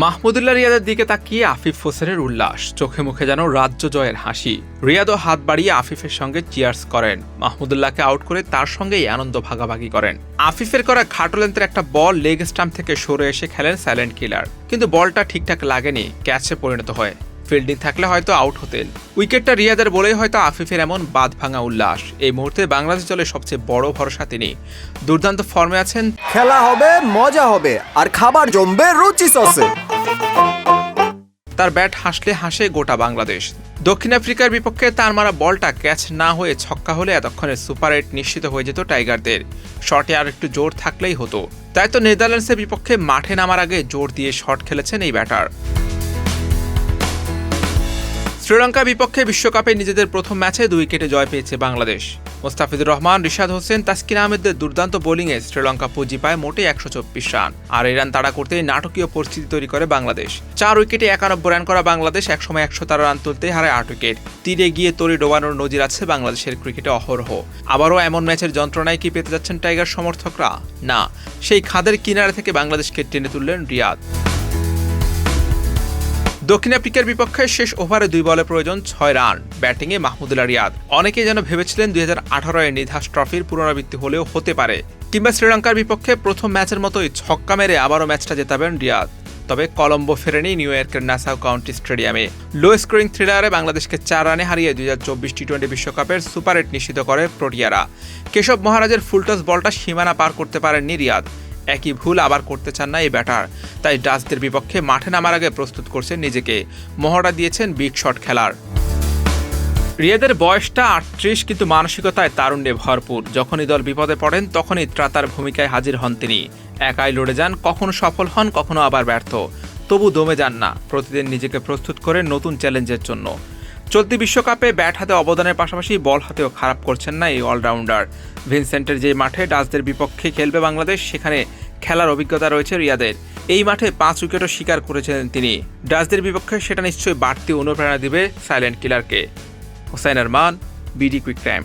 মাহমুদুল্লাহ রিয়াদের দিকে তাকিয়ে আফিফ হোসেনের উল্লাস। চোখে মুখে যেন রাজ্য জয়ের হাসি। রিয়াদও হাত বাড়িয়ে আফিফের সঙ্গে চিয়ার্স করেন। মাহমুদুল্লাহকে আউট করে তার সঙ্গেই আনন্দ ভাগাভাগি করেন। আফিফের করা খাটোলেন্তের একটা বল লেগ স্টাম্প থেকে সরে এসে খেলেন সাইলেন্ট কিলার কিন্তু বলটা ঠিকঠাক লাগেনি ক্যাচে পরিণত হয়। ফিল্ডিং থাকলে হয়তো আউট হতেন উইকেটটা রিয়াদের বলেই হয়তো আফিফের এমন বাদ ভাঙা উল্লাস। এই মুহূর্তে বাংলাদেশ দলের সবচেয়ে বড় ভরসা তিনি। দুর্দান্ত ফর্মে আছেন। খেলা হবে মজা হবে আর খাবার জমবে রুচি সসে। তার ব্যাট হাসলে হাসে গোটা বাংলাদেশ। দক্ষিণ আফ্রিকার বিপক্ষে তার মারা বলটা ক্যাচ না হয়ে ছক্কা হলে এতক্ষণে সুপার এইট নিশ্চিত হয়ে যেত টাইগারদের। শটে আর একটু জোর থাকলেই হতো। তাই তো নেদারল্যান্ডসের বিপক্ষে মাঠে নামার আগে জোর দিয়ে শট খেলেছেন এই ব্যাটার। শ্রীলঙ্কা বিপক্ষে বিশ্বকাপে নিজেদের প্রথম ম্যাচে দুই উইকেটে জয় পেয়েছে বাংলাদেশ। মোস্তাফিজুর রহমান, রিশাদ হোসেন, তাসকিন আহমেদের দুর্দান্ত বোলিংয়ে শ্রীলঙ্কা পুঁজি পায় মোটে একশো চব্বিশ রান। আর এই রান তাড়া করতে নাটকীয় পরিস্থিতি তৈরি করে বাংলাদেশ। চার উইকেটে একানব্বই রান করা বাংলাদেশ, একসময় একশো তেরো রান তুলতে হারায় আট উইকেট। তীরে গিয়ে তরি ডোবানোর নজির আছে বাংলাদেশের ক্রিকেটে অহরহ। আবারও এমন ম্যাচের যন্ত্রণায় কি পেতে যাচ্ছেন টাইগার সমর্থকরা? না, সেই খাদের কিনারা থেকে বাংলাদেশকে টেনে তুললেন রিয়াদ। দক্ষিণ আফ্রিকার বিপক্ষে শেষ ওভারে দুই বলে প্রয়োজন ছয় রান, ব্যাটিংয়ে মাহমুদুল্লাহ রিয়াদ। অনেকেই যেন ভেবেছিলেন দুই হাজার আঠারো এর নিধাস ট্রফির পুনরাবৃত্তি হলেও হতে পারে। কিংবা শ্রীলঙ্কার বিপক্ষে প্রথম ম্যাচের মতোই ছক্কা মেরে আবারও ম্যাচটা জেতাবেন রিয়াদ। তবে কলম্বো ফেরেনি নিউ ইয়র্কের নাসাউ কাউন্টি স্টেডিয়ামে। লো স্কোরিং থ্রিলারে বাংলাদেশকে চার রানে হারিয়ে দুই হাজার চব্বিশ টি টোয়েন্টি বিশ্বকাপের সুপার এইট নিশ্চিত করে প্রোটিয়ারা। কেশব মহারাজের ফুলটস বলটা সীমানা পার করতে পারেননি রিয়াদ। একই ভুল আবার করতে চান না এই ব্যাটার। তাই ডাচদের বিপক্ষে মাঠে নামার আগে প্রস্তুত করছেন নিজেকে। মহড়া দিয়েছেন বিগ শট খেলার। রিয়াদের বয়সটা আটত্রিশ, কিন্তু মানসিকতায় তারুণ্যে ভরপুর। যখনই দল বিপদে পড়েন, তখনই ত্রাতার ভূমিকায় হাজির হন তিনি। একাই লড়ে যান, কখনো সফল হন, কখনো আবার ব্যর্থ। তবু দমে যান না, প্রতিদিন নিজেকে প্রস্তুত করে নতুন চ্যালেঞ্জের জন্য। চলতি বিশ্বকাপে ব্যাট হাতে অবদানের পাশাপাশি বল হাতেও খারাপ করছেন না এই অলরাউন্ডার। ভিনসেন্টের যে মাঠে ডাচদের বিপক্ষে খেলবে বাংলাদেশ, সেখানে খেলার অভিজ্ঞতা রয়েছে রিয়াদের। এই মাঠে পাঁচ উইকেটও শিকার করেছেন তিনি। ডাচদের বিপক্ষে সেটা নিশ্চয়ই বাড়তি অনুপ্রেরণা দিবে silent কিলারকে। Hossain Arman, BD quick time.